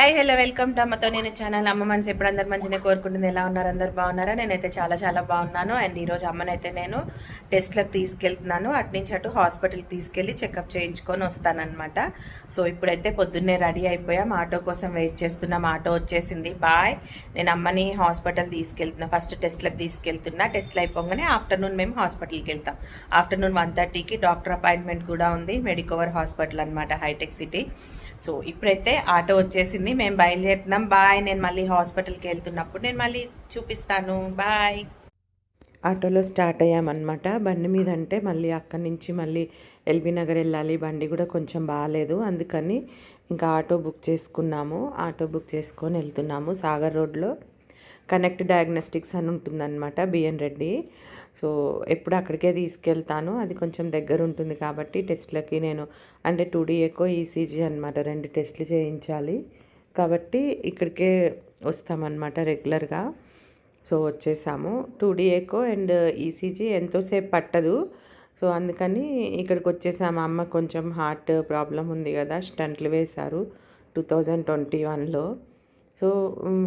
Hi hello welcome to అమ్మతో నేను channel అమ్మ మనసు ఎప్పుడు అందరు మంచిగా కోరుకుంటుంది. ఎలా ఉన్నారు? అందరు బాగున్నారా? నేనైతే చాలా చాలా బాగున్నాను. అండ్ ఈరోజు అమ్మనైతే నేను టెస్ట్లకు తీసుకెళ్తున్నాను. అటు నుంచి అటు హాస్పిటల్కి తీసుకెళ్ళి చెకప్ చేయించుకొని వస్తానన్నమాట. సో ఇప్పుడైతే పొద్దున్నే రెడీ అయిపోయాం. ఆటో కోసం వెయిట్ చేస్తున్నాం. ఆటో వచ్చేసింది. బాయ్ నేను అమ్మని హాస్పిటల్ తీసుకెళ్తున్నా. ఫస్ట్ టెస్ట్లకు తీసుకెళ్తున్నా. టెస్ట్లు అయిపోగానే ఆఫ్టర్నూన్ మేము హాస్పిటల్కి వెళ్తాం. ఆఫ్టర్నూన్ వన్ థర్టీకి డాక్టర్ అపాయింట్మెంట్ కూడా ఉంది. మెడికోవర్ హాస్పిటల్ అనమాట హైటెక్ సిటీ సో ఇప్పుడైతే ఆటో వచ్చేసింది. మేము బయలుదేరుతున్నాం. బాయ్. నేను మళ్ళీ హాస్పిటల్కి వెళ్తున్నప్పుడు నేను మళ్ళీ చూపిస్తాను. బాయ్. ఆటోలో స్టార్ట్ అయ్యామన్నమాట. బండి మీద అంటే మళ్ళీ అక్కడి నుంచి మళ్ళీ ఎల్బీ నగర్ వెళ్ళాలి. బండి కూడా కొంచెం బాగాలేదు. అందుకని ఇంకా ఆటో బుక్ చేసుకున్నాము. ఆటో బుక్ చేసుకొని వెళ్తున్నాము సాగర్ రోడ్లో. కనెక్ట్ డయాగ్నోస్టిక్స్ అని ఉంటుందన్నమాట బిఎన్ రెడ్డి. సో ఎప్పుడు అక్కడికే తీసుకెళ్తాను. అది కొంచెం దగ్గర ఉంటుంది కాబట్టి టెస్ట్లకి నేను అంటే టూ డీ ఎకో ఈసీజీ అనమాట రెండు టెస్ట్లు చేయించాలి. కాబట్టి ఇక్కడికే వస్తామన్నమాట రెగ్యులర్గా. సో వచ్చేసాము. Two D echo and ECG ఎంతోసేపు పట్టదు. సో అందుకని ఇక్కడికి వచ్చేసాము. అమ్మ కొంచెం హార్ట్ ప్రాబ్లం ఉంది కదా స్టంట్లు వేశారు. టూ థౌజండ్ ట్వంటీ వన్లో. సో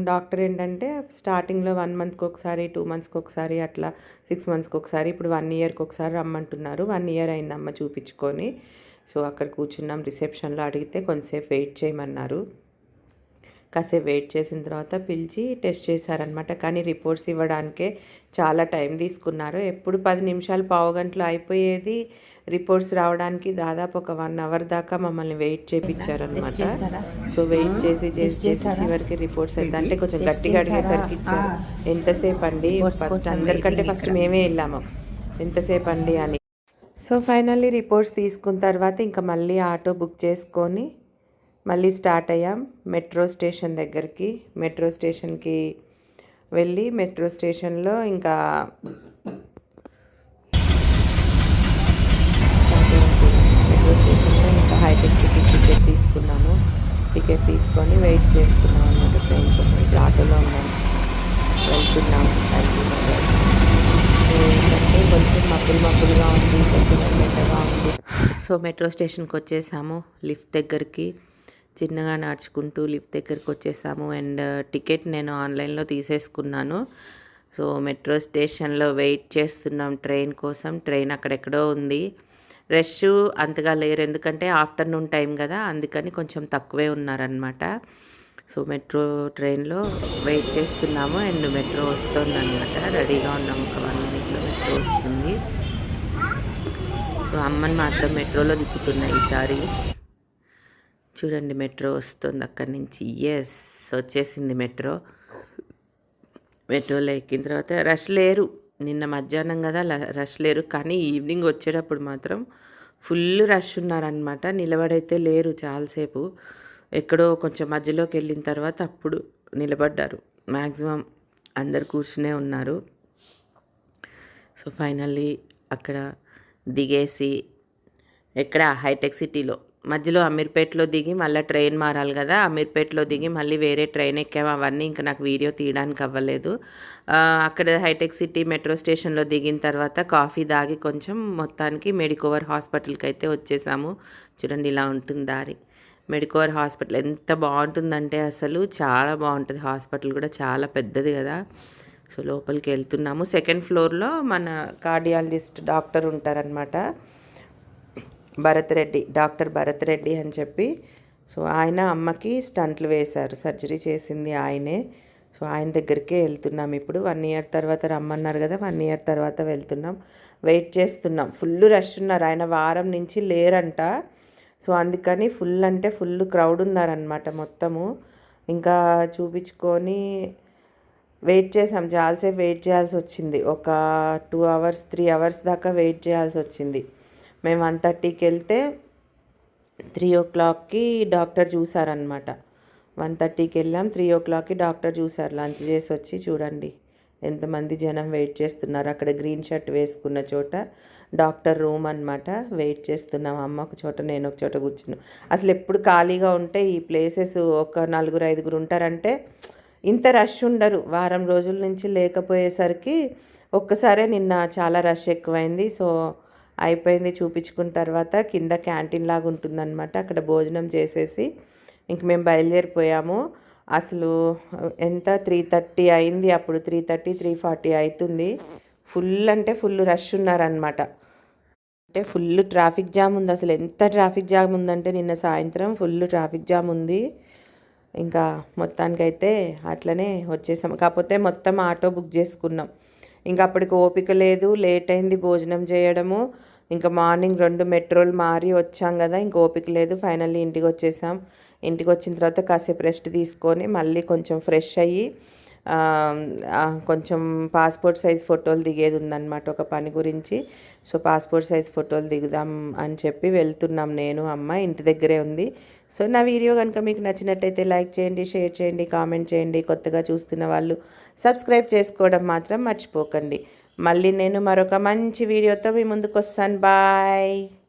డాక్టర్ ఏంటంటే స్టార్టింగ్లో వన్ మంత్కి ఒకసారి టూ మంత్స్కి ఒకసారి అట్లా సిక్స్ మంత్స్కి ఒకసారి ఇప్పుడు వన్ ఇయర్కి ఒకసారి రమ్మంటున్నారు. వన్ ఇయర్ అయిందమ్మ చూపించుకొని సో అక్కడ కూర్చున్నాం రిసెప్షన్లో అడిగితే కొంతసేపు వెయిట్ చేయమన్నారు. కాసేపు వెయిట్ చేసిన తర్వాత పిలిచి టెస్ట్ చేశారనమాట కానీ రిపోర్ట్స్ ఇవ్వడానికే చాలా టైం తీసుకున్నారు. ఎప్పుడు పది నిమిషాలు పావు గంటలో అయిపోయేది. రిపోర్ట్స్ రావడానికి దాదాపు ఒక వన్ అవర్ దాకా మమ్మల్ని వెయిట్ చేయించారనమాట సో వెయిట్ చేసి చేసి చేసి చివరికి రిపోర్ట్స్ అయితే అంటే కొంచెం గట్టిగా అడిగేసరికి ఇచ్చారు. ఎంతసేపు అండి ఫస్ట్ అందరికంటే ఫస్ట్ మేమే వెళ్ళాము. ఎంతసేపు అండి అని. సో ఫైనల్లీ రిపోర్ట్స్ తీసుకున్న తర్వాత ఇంకా మళ్ళీ ఆటో బుక్ చేసుకొని మళ్ళీ స్టార్ట్ అయ్యాం. మెట్రో స్టేషన్ దగ్గరికి. మెట్రో స్టేషన్కి వెళ్ళి మెట్రో స్టేషన్లో ఇంకా మెట్రో స్టేషన్లో ఇంకా హైటెక్ సిటీ టికెట్ తీసుకున్నాను. టికెట్ తీసుకొని వెయిట్ చేస్తున్నాం అన్నమాట. ట్రైన్ కోసం ఇట్లా ఆటోలో ఉన్నాం. వెళ్తున్నాం. ఏంటంటే కొంచెం మబ్బులు మబ్బులుగా ఉంది. కొంచెం మెట్టగా ఉంది. సో మెట్రో స్టేషన్కి వచ్చేసాము. లిఫ్ట్ దగ్గరికి. చిన్నగా నడుచుకుంటూ లిఫ్ట్ దగ్గరికి వచ్చేసాము. అండ్ టికెట్ నేను ఆన్లైన్లో తీసేసుకున్నాను. సో మెట్రో స్టేషన్లో వెయిట్ చేస్తున్నాం ట్రైన్ కోసం. ట్రైన్ అక్కడెక్కడో ఉంది. రష్ అంతగా లేరు. ఎందుకంటే ఆఫ్టర్నూన్ టైం కదా. అందుకని కొంచెం తక్కువే ఉన్నారనమాట సో మెట్రో ట్రైన్లో వెయిట్ చేస్తున్నాము. అండ్ మెట్రో వస్తుందన్నమాట. రెడీగా ఉన్నాము ఒక వన్ మినిట్లో మెట్రో వస్తుంది. సో అమ్మని మాత్రం మెట్రోలో దిప్పుతున్నాయి ఈసారి. చూడండి మెట్రో వస్తుంది అక్కడి నుంచి. ఎస్ వచ్చేసింది మెట్రో. మెట్రోలో ఎక్కిన తర్వాత రష్ లేరు. నిన్న మధ్యాహ్నం కదా రష్ లేరు. కానీ ఈవినింగ్ వచ్చేటప్పుడు మాత్రం ఫుల్ రష్ ఉన్నారనమాట నిలబడైతే లేరు చాలాసేపు. ఎక్కడో కొంచెం మధ్యలోకి వెళ్ళిన తర్వాత అప్పుడు నిలబడ్డారు. మ్యాక్సిమం అందరు కూర్చునే ఉన్నారు. సో ఫైనల్లీ అక్కడ దిగేసి ఎక్కడ హైటెక్ సిటీలో మధ్యలో అమీర్పేటలో దిగి మళ్ళీ ట్రైన్ మారాలి కదా అమీర్పేటలో దిగి మళ్ళీ వేరే ట్రైన్ ఎక్కాము. అవన్నీ ఇంకా నాకు వీడియో తీయడానికి అవ్వలేదు. అక్కడ హైటెక్ సిటీ మెట్రో స్టేషన్లో దిగిన తర్వాత కాఫీ దాగి కొంచెం మొత్తానికి మెడికోవర్ హాస్పిటల్కి అయితే వచ్చేసాము. చూడండి ఇలా ఉంటుంది దారి. మెడికోవర్ హాస్పిటల్ ఎంత బాగుంటుందంటే అసలు చాలా బాగుంటుంది. హాస్పిటల్ కూడా చాలా పెద్దది కదా. సో లోపలికి వెళ్తున్నాము. సెకండ్ ఫ్లోర్లో మన కార్డియాలజిస్ట్ డాక్టర్ ఉంటారనమాట భరత్ రెడ్డి డాక్టర్ భరత్ రెడ్డి అని చెప్పి. సో ఆయన అమ్మకి స్టంట్లు వేశారు. సర్జరీ చేసింది ఆయనే. సో ఆయన దగ్గరికే వెళ్తున్నాం ఇప్పుడు. వన్ ఇయర్ తర్వాత రమ్మన్నారు కదా వన్ ఇయర్ తర్వాత వెళ్తున్నాం. వెయిట్ చేస్తున్నాం. ఫుల్ రష్ ఉన్నారు. ఆయన వారం నుంచి లేరంట. సో అందుకని ఫుల్ అంటే ఫుల్ క్రౌడ్ ఉన్నారనమాట మొత్తము. ఇంకా చూపించుకొని వెయిట్ చేసాం చాలాసేపు వెయిట్ చేయాల్సి వచ్చింది. ఒక టూ అవర్స్ త్రీ అవర్స్ దాకా వెయిట్ చేయాల్సి వచ్చింది. మేము వన్ థర్టీకి వెళ్తే త్రీ ఓ క్లాక్కి డాక్టర్ చూసారనమాట వన్ థర్టీకి వెళ్ళాం త్రీ ఓ క్లాక్కి డాక్టర్ చూసారు లంచ్ చేసి వచ్చి చూడండి ఎంతమంది జనం వెయిట్ చేస్తున్నారు. అక్కడ గ్రీన్ షర్ట్ వేసుకున్న చోట డాక్టర్ రూమ్ అన్నమాట. వెయిట్ చేస్తున్నాం. అమ్మ ఒక చోట నేను ఒక చోట కూర్చున్నాం. అసలు ఎప్పుడు ఖాళీగా ఉంటే ఈ ప్లేసెస్ ఒక నలుగురు ఐదుగురు ఉంటారంటే ఇంత రష్ ఉండరు. వారం రోజుల నుంచి లేకపోయేసరికి ఒక్కసారే నిన్న చాలా రష్ ఎక్కువైంది. సో అయిపోయింది చూపించుకున్న తర్వాత కింద క్యాంటీన్ లాగా ఉంటుందన్నమాట. అక్కడ భోజనం చేసేసి ఇంక మేము బయలుదేరిపోయాము. అసలు ఎంత? త్రీ థర్టీ అయింది. అప్పుడు త్రీ థర్టీ త్రీ ఫార్టీ అవుతుంది ఫుల్ అంటే ఫుల్ రష్ ఉన్నారనమాట అంటే ఫుల్ ట్రాఫిక్ జామ్ ఉంది. అసలు ఎంత ట్రాఫిక్ జామ్ ఉందంటే నిన్న సాయంత్రం ఫుల్ ట్రాఫిక్ జామ్ ఉంది. ఇంకా మొత్తానికైతే అట్లనే వచ్చేసాం కాకపోతే మొత్తం ఆటో బుక్ చేసుకున్నాం. ఇంకా అప్పటికి ఓపిక లేదు లేట్ అయింది భోజనం చేయడము. ఇంకా మార్నింగ్ రెండు మెట్రోలు మారి వచ్చాం కదా ఇంక ఓపిక లేదు. ఫైనల్లీ ఇంటికి వచ్చేసాం. ఇంటికి వచ్చిన తర్వాత కాసేపు రెస్ట్ తీసుకొని మళ్ళీ కొంచెం ఫ్రెష్ అయ్యి కొంచెం పాస్పోర్ట్ సైజ్ ఫోటోలు దిగేది ఉందన్నమాట ఒక పని గురించి. సో పాస్పోర్ట్ సైజ్ ఫోటోలు దిగుదాం అని చెప్పి వెళ్తున్నాం నేను అమ్మ ఇంటి దగ్గరే ఉంది. సో నా వీడియో కనుక మీకు నచ్చినట్టయితే లైక్ చేయండి షేర్ చేయండి కామెంట్ చేయండి. కొత్తగా చూస్తున్న వాళ్ళు సబ్స్క్రైబ్ చేసుకోవడం మాత్రం మర్చిపోకండి. మళ్ళీ నేను మరొక మంచి వీడియోతో మీ ముందుకు వస్తాను బాయ్.